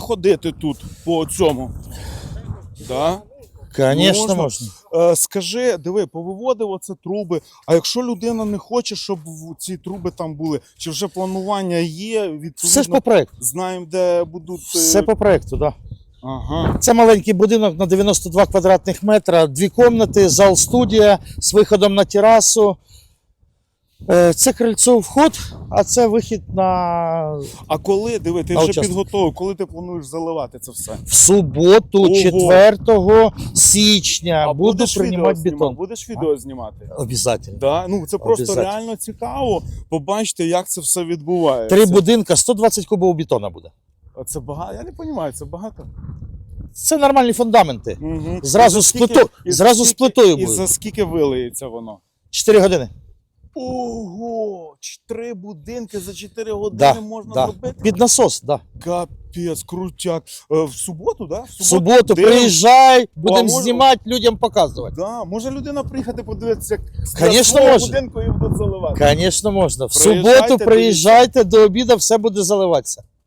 ходити тут по цьому? Да? Звісно, Можна. Е, скажи, диви, повиводив оце труби. А якщо людина не хоче, щоб в- ці труби там були, чи вже планування є, відповідно, Все ж по проекту. знаємо, де будуть. е, Все по проекту, так. Да. Ага. Це маленький будинок на 92 квадратних метра, дві кімнати, зал студія з виходом на терасу. Е, Це крильцо вход, а це вихід на А коли, диви, ти вже підготовив, коли ти плануєш заливати це все? в суботу, Ого. 4 січня. буду будеш приймати відео бетон. знімати? Будеш відео знімати? Обязательно. Да? Ну, це просто Обязательно. реально цікаво побачити, як це все відбувається. Три будинка, 120 кубів бетона буде. А Це багато. Я не розумію, це багато. Це нормальні фундаменти. Угу. Зразу з плитою- зразу з плитою І буде. за скільки вилиється воно? 4 години. Ого! Три будинки за 4 години Да, можна да. зробити? Під насос, да. Капець, крутяк. Е, В суботу, да? В суботу Де? приїжджай, будемо може- знімати, людям показувати. Да, може людина приїхати подивитися, як з Конечно, свого може. будинку і будуть заливати. Звісно, можна. В Приїжджайте, суботу приїжджайте до обіду, все буде заливатися.